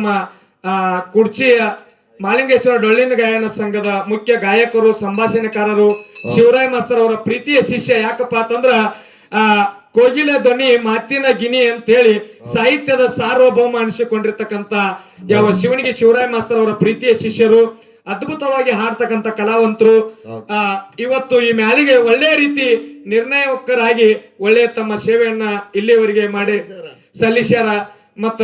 ನಮ್ಮ ಕುರ್ಚಿಯ ಮಾಲಿಂಗೇಶ್ವರ ಡೊಳ್ಳಿನ ಗಾಯನ ಸಂಘದ ಮುಖ್ಯ ಗಾಯಕರು ಸಂಭಾಷಣೆಕಾರರು ಶಿವರಾಯ ಮಾಸ್ತರ್ ಅವರ ಪ್ರೀತಿಯ ಶಿಷ್ಯ ಯಾಕಪ್ಪ ಅಂತಂದ್ರ ಆ ಕೋಗಿಲೆ ಧ್ವನಿ ಮಾತಿನ ಗಿನಿ ಅಂತೇಳಿ ಸಾಹಿತ್ಯದ ಸಾರ್ವಭೌಮ ಅನಿಸಿಕೊಂಡಿರ್ತಕ್ಕಂತ ಯಾವ ಶಿವನಿಗೆ ಶಿವರಾಯ ಮಾಸ್ತರ್ ಅವರ ಪ್ರೀತಿಯ ಶಿಷ್ಯರು ಅದ್ಭುತವಾಗಿ ಹಾಡ್ತಕ್ಕಂತ ಕಲಾವಂತರು ಆ ಇವತ್ತು ಈ ಮ್ಯಾಲಿಗೆ ಒಳ್ಳೆಯ ರೀತಿ ನಿರ್ಣಯಕರಾಗಿ ಒಳ್ಳೆಯ ತಮ್ಮ ಸೇವೆಯನ್ನ ಇಲ್ಲಿಯವರೆಗೆ ಮಾಡಿ ಸಲ್ಲಿಸ್ಯಾರ. ಮತ್ತ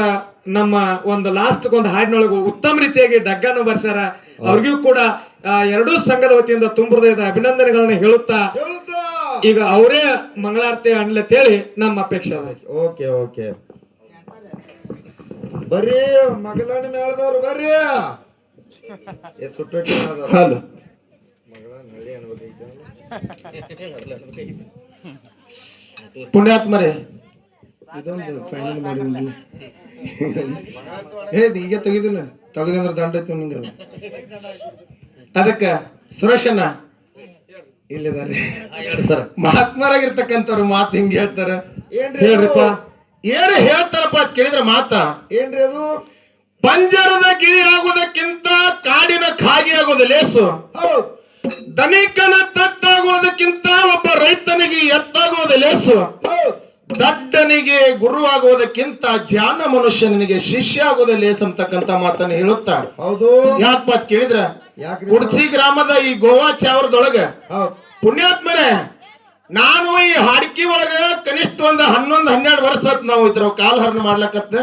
ನಮ್ಮ ಒಂದು ಲಾಸ್ಟ್ ಒಂದು ಹಾಡಿನೊಳಗು ಉತ್ತಮ ರೀತಿಯಾಗಿ ಡಗ್ಗನ್ನು ಬರ್ಸ್ಯಾರ. ಅವ್ರಿಗೂ ಕೂಡ ಎರಡೂ ಸಂಘದ ವತಿಯಿಂದ ತುಂಬ ಹೃದಯದ ಅಭಿನಂದನೆಗಳನ್ನ ಹೇಳುತ್ತಾ ಈಗ ಅವರೇ ಮಂಗಳಾರತಿ ಅನ್ಲತ್ತೇಳಿ ನಮ್ಮ ಅಪೇಕ್ಷೆ ಓಕೆ ಓಕೆ. ಬರ್ರಿ ಮಗಳನ ಮೇಳದವ್ರು ಬರ್ರಿ. ಹಲೋ. ಹಳ್ಳಿ ಪುಣ್ಯಾತ್ಮರೇ ಇದೊಂದು ಫೈನಲ್ ಮಾಡಿದ್ವಿ ಏ ಈಗ ತೆಗಿದಿಲ್ಲ. ತೆಗೆದಂದ್ರೆ ದಂಡ ಐತಿ ನಿಂಗೆ ಅದು. ಅದಕ್ಕೆ ಸುರೇಶಣ್ಣ ಇಲ್ಲಿದ್ದಾರೆ ಸರ್ ಮಹಾತ್ಮರಾಗಿರ್ತಕ್ಕಂಥವ್ರು ಮಾತು ಹಿಂಗೆ ಹೇಳ್ತಾರ. ಏನ್ರಿ ಹೇಳ್ರಿಪ್ಪ? ಏನು ಹೇಳ್ತಾರಪ್ಪ ಅಂತ ಕೇಳಿದ್ರೆ ಮಾತ. ಏನ್ರಿ ಅದು? ಪಂಜರದ ಗಿರಿ ಆಗುವುದಕ್ಕಿಂತ ಕಾಡಿನ ಖಾಗಿ ಆಗೋದು ಲೇಸು. ಹೌದ್. ಧನಿಕನ ತತ್ತಾಗುವುದಕ್ಕಿಂತ ಒಬ್ಬ ರೈತನಿಗೆ ಎತ್ತಾಗುವುದು ಲೇಸು. ದಡ್ಡನಿಗೆ ಗುರು ಆಗುವುದಕ್ಕಿಂತ ಜಾನ ಮನುಷ್ಯನಿಗೆ ಶಿಷ್ಯ ಆಗುವುದೇ ಲೇಸ್ ಅಂತಕ್ಕಂತ ಮಾತನ್ನ ಹೇಳುತ್ತಾ ಹೌದು. ಯಾಕಪ್ಪ ಅಂತ ಕೇಳಿದ್ರ? ಕುಡ್ಸಿ ಗ್ರಾಮದ ಈ ಗೋವಾ ಚಾವರದೊಳಗ ಪುಣ್ಯಾತ್ಮರೇ ನಾನು ಈ ಹಾಡ್ಕಿ ಒಳಗ ಕನಿಷ್ಠ ಒಂದ್ ಹನ್ನೊಂದ್ ಹನ್ನೆರಡು ವರ್ಷ ನಾವು ಇದ್ರ ಕಾಲಹರಣ ಮಾಡ್ಲಕತ್ತ.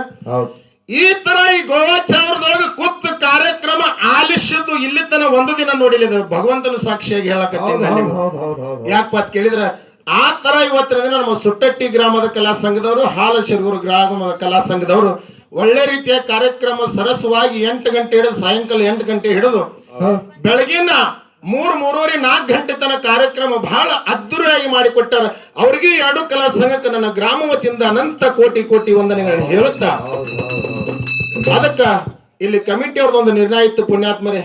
ಈ ತರ ಈ ಗೋವಾ ಚಾವರದೊಳಗ ಕುತ್ತ ಕಾರ್ಯಕ್ರಮ ಆಲಿಸಿದ್ದು ಇಲ್ಲಿ ತನ ಒಂದು ದಿನ ನೋಡಿಲ್ಲ ಭಗವಂತನ ಸಾಕ್ಷಿಯಾಗಿ ಹೇಳಕತ್ತೆ ಹೇಳಕತ್ತೀನಿ ಯಾಕಪ್ಪ ಕೇಳಿದ್ರ? ಆ ತರ ಇವತ್ತಿನ ದಿನ ನಮ್ಮ ಸುಟ್ಟಟ್ಟಿ ಗ್ರಾಮದ ಕಲಾ ಸಂಘದವರು ಹಾಲ ಶಿರಗೂರು ಗ್ರಾಮದ ಕಲಾ ಸಂಘದವರು ಒಳ್ಳೆ ರೀತಿಯ ಕಾರ್ಯಕ್ರಮ ಸರಸವಾಗಿ ಎಂಟು ಗಂಟೆ ಹಿಡಿದು ಸಾಯಂಕಾಲ ಎಂಟು ಗಂಟೆ ಹಿಡಿದು ಬೆಳಗಿನ ಮೂರು ಮೂರುವರೆ ನಾಲ್ಕು ಗಂಟೆ ತನಕ ಕಾರ್ಯಕ್ರಮ ಬಹಳ ಅದ್ದೂರಿಯಾಗಿ ಮಾಡಿಕೊಟ್ಟಾರ. ಅವ್ರಿಗೆ ಎರಡು ಕಲಾ ಸಂಘಕ್ಕೆ ನನ್ನ ಗ್ರಾಮ ವತಿಯಿಂದ ಅನಂತ ಕೋಟಿ ಕೋಟಿ ವಂದನೆಗಳನ್ನು ಹೇಳುತ್ತಾ. ಅದಕ್ಕ ಇಲ್ಲಿ ಕಮಿಟಿ ಅವ್ರದ್ದು ಒಂದು ನಿರ್ಣಯ ಇತ್ತು ಪುಣ್ಯಾತ್ಮರೇ.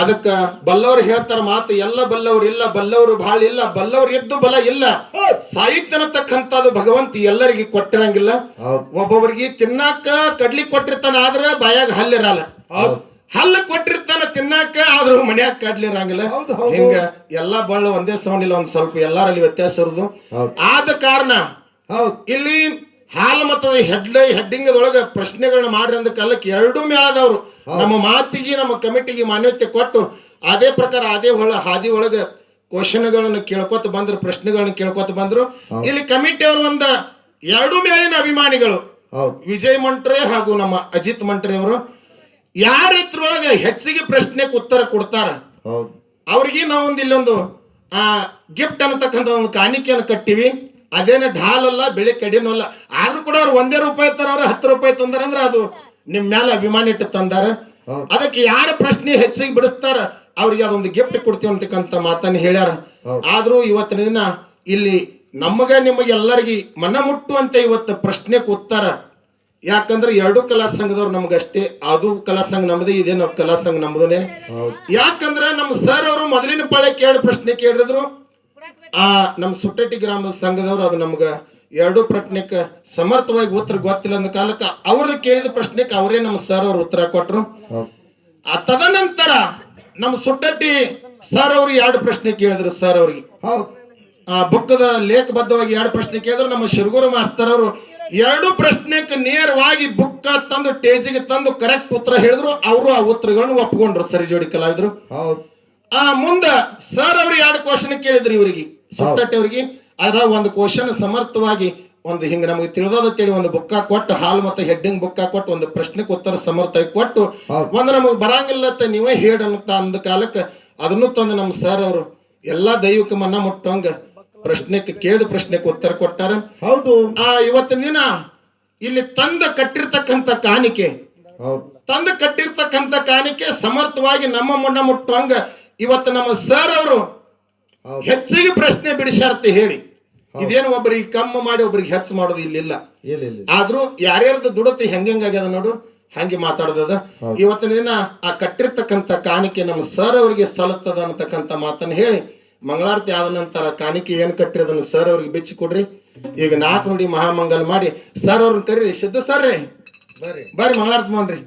ಅದಕ್ಕ ಬಲ್ಲವ್ರು ಹೇಳ್ತಾರ ಮಾತು ಎಲ್ಲ ಬಲ್ಲವ್ರು ಇಲ್ಲ ಬಲ್ಲವ್ರು ಬಹಳ ಇಲ್ಲ ಬಲ್ಲವ್ರು ಎದ್ದು ಬಲ ಇಲ್ಲ. ಸಾಹಿತ್ಯ ಅನ್ನತಕ್ಕಂಥದ್ದು ಭಗವಂತ ಎಲ್ಲರಿಗೆ ಕೊಟ್ಟಿರಂಗಿಲ್ಲ. ಒಬ್ಬೊಬ್ಬರಿಗೆ ತಿನ್ನಾಕ ಕಡ್ಲಿ ಕೊಟ್ಟಿರ್ತಾನ ಆದ್ರ ಬಾಯಾಗ ಹಲ್ಲಿರಲ್ಲ ಹಲ್ಲ ಕೊಟ್ಟಿರ್ತಾನ ತಿನ್ನಾಕ ಆದ್ರೂ ಮನ್ಯಾಗ ಕಡ್ಲಿರಂಗಿಲ್ಲ. ಹಿಂಗ? ಎಲ್ಲಾ ಬಳ್ಳ ಒಂದೇ ಸೌಂಡ್ ಇಲ್ಲ ಒಂದ್ ಸ್ವಲ್ಪ ಎಲ್ಲರಲ್ಲಿ ವ್ಯತ್ಯಾಸ ಇರುದು. ಆದ ಕಾರಣ ಇಲ್ಲಿ ಹಾಲು ಮತದ ಹೆಡ್ಲೈ ಹೆಡ್ಡಿಂಗ್ ಒಳಗ ಪ್ರಶ್ನೆಗಳನ್ನ ಮಾಡ್ರಿ ಅಂದ ಕಾಲಕ್ಕೆ ಎರಡೂ ಮೇಳದವ್ರು ನಮ್ಮ ಮಾತಿಗೆ ನಮ್ಮ ಕಮಿಟಿಗೆ ಮಾನ್ಯತೆ ಕೊಟ್ಟು ಅದೇ ಪ್ರಕಾರ ಅದೇ ಒಳ ಹಾದಿ ಒಳಗ ಕ್ವಶನ್ಗಳನ್ನ ಕೇಳ್ಕೊತ ಬಂದ್ರು ಪ್ರಶ್ನೆಗಳನ್ನ ಕೇಳ್ಕೊತ ಬಂದ್ರು. ಇಲ್ಲಿ ಕಮಿಟಿ ಅವರು ಒಂದ ಎರಡು ಮೇಲಿನ ಅಭಿಮಾನಿಗಳು. ವಿಜಯ್ ಮಂಟ್ರೆ ಹಾಗೂ ನಮ್ಮ ಅಜಿತ್ ಮಂಟ್ರೆ ಅವರು ಯಾರ ಇದ್ರೊಳಗ ಹೆಚ್ಚಿಗೆ ಪ್ರಶ್ನೆಗೆ ಉತ್ತರ ಕೊಡ್ತಾರ? ಅವ್ರಿಗೆ ನಾವೊಂದು ಇಲ್ಲೊಂದು ಆ ಗಿಫ್ಟ್ ಅನ್ನತಕ್ಕಂಥ ಒಂದು ಕಾಣಿಕೆಯನ್ನು ಕಟ್ಟಿವಿ. ಅದೇನ ಢಾಲ್ ಅಲ್ಲ ಬೆಳೆ ಕಡಿನೂ ಅಲ್ಲ. ಆದ್ರೂ ಕೂಡ ಅವ್ರು ಒಂದೇ ರೂಪಾಯಿ ತರ ಅವ್ರು ಹತ್ತು ರೂಪಾಯಿ ತಂದಾರ ಅಂದ್ರೆ ಅದು ನಿಮ್ ಮೇಲೆ ಅಭಿಮಾನ ಇಟ್ಟು ತಂದಾರ. ಅದಕ್ಕೆ ಯಾರ ಪ್ರಶ್ನೆ ಹೆಚ್ಚಿಗೆ ಬಿಡಿಸ್ತಾರ ಅವ್ರಿಗೆ ಅದೊಂದು ಗಿಫ್ಟ್ ಕೊಡ್ತೀವಿ ಅಂತಕ್ಕಂಥ ಮಾತನ್ನ ಹೇಳ್ಯಾರ. ಆದ್ರೂ ಇವತ್ತಿನ ದಿನ ಇಲ್ಲಿ ನಮಗ ನಿಮಗೆ ಎಲ್ಲರಿಗೆ ಮನ ಮುಟ್ಟುವಂತೆ ಇವತ್ತು ಪ್ರಶ್ನೆ ಕೂತಾರ. ಯಾಕಂದ್ರೆ ಎರಡು ಕಲಾ ಸಂಘದವ್ರು ನಮ್ಗಷ್ಟೇ ಅದು ಕಲಾ ಸಂಘ ನಮ್ಮದೇ ಇದೇ ನಾವು ಕಲಾ ಸಂಘ ನಮ್ಮದೇ ಹೌದ್. ಯಾಕಂದ್ರೆ ನಮ್ಮ ಸರ್ ಅವರು ಮೊದಲಿನ ಪಾಳೆ ಕೇಳಿ ಪ್ರಶ್ನೆ ಕೇಳಿದ್ರು. ಆ ನಮ್ಮ ಸುಟ್ಟಟ್ಟಿ ಗ್ರಾಮದ ಸಂಘದವರು ಅದು ನಮ್ಗ ಎರಡು ಪ್ರಶ್ನೆಕ್ಕೆ ಸಮರ್ಥವಾಗಿ ಉತ್ತರ ಗೊತ್ತಿಲ್ಲ ಅಂದ ಕಾಲಕ್ಕೆ ಅವ್ರದ್ದು ಕೇಳಿದ ಪ್ರಶ್ನೆಗೆ ಅವರೇ ನಮ್ಮ ಸರ್ ಅವ್ರು ಉತ್ತರ ಕೊಟ್ರು. ಆ ತದನಂತರ ನಮ್ಮ ಸುಟ್ಟಟ್ಟಿ ಸರ್ ಅವ್ರಿಗೆ ಎರಡು ಪ್ರಶ್ನೆ ಕೇಳಿದ್ರು ಸರ್ ಅವ್ರಿಗೆ. ಆ ಬುಕ್ಕದ ಲೇಖಬದ್ಧವಾಗಿ ಎರಡು ಪ್ರಶ್ನೆ ಕೇಳಿದ್ರು. ನಮ್ಮ ಶಿರಗೂರು ಮಾಸ್ತರ್ ಅವರು ಎರಡು ಪ್ರಶ್ನೆಗೆ ನೇರವಾಗಿ ಬುಕ್ಕ ತಂದು ಟೇಜಿಗೆ ತಂದು ಕರೆಕ್ಟ್ ಉತ್ತರ ಹೇಳಿದ್ರು. ಅವರು ಆ ಉತ್ತರಗಳನ್ನು ಒಪ್ಕೊಂಡ್ರು ಸರಿ ಜೋಡಿ ಕಲಾವಿದ್ರು. ಆ ಮುಂದ ಸರ್ ಅವ್ರಿಗೆ ಎರಡು ಕ್ವಶನ್ ಕೇಳಿದ್ರು ಇವರಿಗೆ. ಸುಟ್ಟಟ್ಟೆ ಅವರಿಗೆ. ಅದ್ರ ಒಂದು ಕ್ವಶನ್ ಸಮರ್ಥವಾಗಿ ಒಂದು ಹಿಂಗ ನಮಗೆ ತಿಳಿದೋದ ತಿಳಿ ಒಂದು ಬುಕ್ಕ ಕೊಟ್ಟು ಹಾಲು ಮತ್ತೆ ಹೆಡ್ಡಿಂಗ್ ಬುಕ್ಕ ಕೊಟ್ಟು ಒಂದು ಪ್ರಶ್ನೆಗೆ ಉತ್ತರ ಸಮರ್ಥವಾಗಿ ಕೊಟ್ಟು ಒಂದು ನಮಗೆ ಬರಂಗಿಲ್ಲ ಅಂತ ನೀವೇ ಹೇಳಿ ಅಂತ ಅಂದ ಕಾಲಕ್ಕೆ ಅದನ್ನು ತಂದು ನಮ್ಮ ಸರ್ ಅವರು ಎಲ್ಲಾ ದೈವಿಕ ಮನ್ನ ಮುಟ್ಟಂಗ ಪ್ರಶ್ನೆಗೆ ಕೇಳಿದ ಪ್ರಶ್ನೆಗೆ ಉತ್ತರ ಕೊಟ್ಟಾರ. ಹೌದು. ಆ ಇವತ್ತಿನ ದಿನ ಇಲ್ಲಿ ತಂದ ಕಟ್ಟಿರ್ತಕ್ಕಂಥ ಕಾಣಿಕೆ. ತಂದ ಕಟ್ಟಿರ್ತಕ್ಕಂಥ ಕಾಣಿಕೆ ಸಮರ್ಥವಾಗಿ ನಮ್ಮ ಮಣ್ಣ ಮುಟ್ಟುವಂಗ ಇವತ್ತು ನಮ್ಮ ಸರ್ ಅವರು ಹೆಚ್ಚಿಗೆ ಪ್ರಶ್ನೆ ಬಿಡಿಸ್ಯಾರ್ತೆ ಹೇಳಿ. ಇದೇನು ಒಬ್ಬರಿಗೆ ಕಮ್ಮಿ ಮಾಡಿ ಒಬ್ರಿಗೆ ಹೆಚ್ಚು ಮಾಡೋದು ಇಲ್ಲಿಲ್ಲ. ಇಲ್ಲ ಇಲ್ಲ ಆದ್ರೂ ಯಾರ್ಯಾರ್ದು ದುಡತಿ ಹೆಂಗೆಂಗಾಗ್ಯದ ನೋಡು ಹಂಗೆ ಮಾತಾಡೋದದ. ಇವತ್ತಿನ ದಿನ ಆ ಕಟ್ಟಿರ್ತಕ್ಕಂಥ ಕಾಣಿಕೆ ನಮ್ಮ ಸರ್ ಅವರಿಗೆ ಸಲತ್ತದ ಅನ್ನತಕ್ಕಂಥ ಮಾತನ್ನ ಹೇಳಿ ಮಂಗಳಾರತಿ ಆದ ನಂತರ ಕಾಣಿಕೆ ಏನು ಕಟ್ಟಿರೋದನ್ನ ಸರ್ ಅವ್ರಿಗೆ ಬಿಚ್ಚಿ ಕೊಡ್ರಿ. ಈಗ ನಾಲ್ಕು ನೋಡಿ ಮಹಾಮಂಗಲ್ ಮಾಡಿ ಸರ್ ಅವ್ರನ್ನ ಕರೀರಿ. ಶುದ್ಧ ಸರ್ ರೀ. ಬರ್ರಿ. ಬರ್ರಿ ಮಂಗಳಾರತಿ ಮಾಡ್ರಿ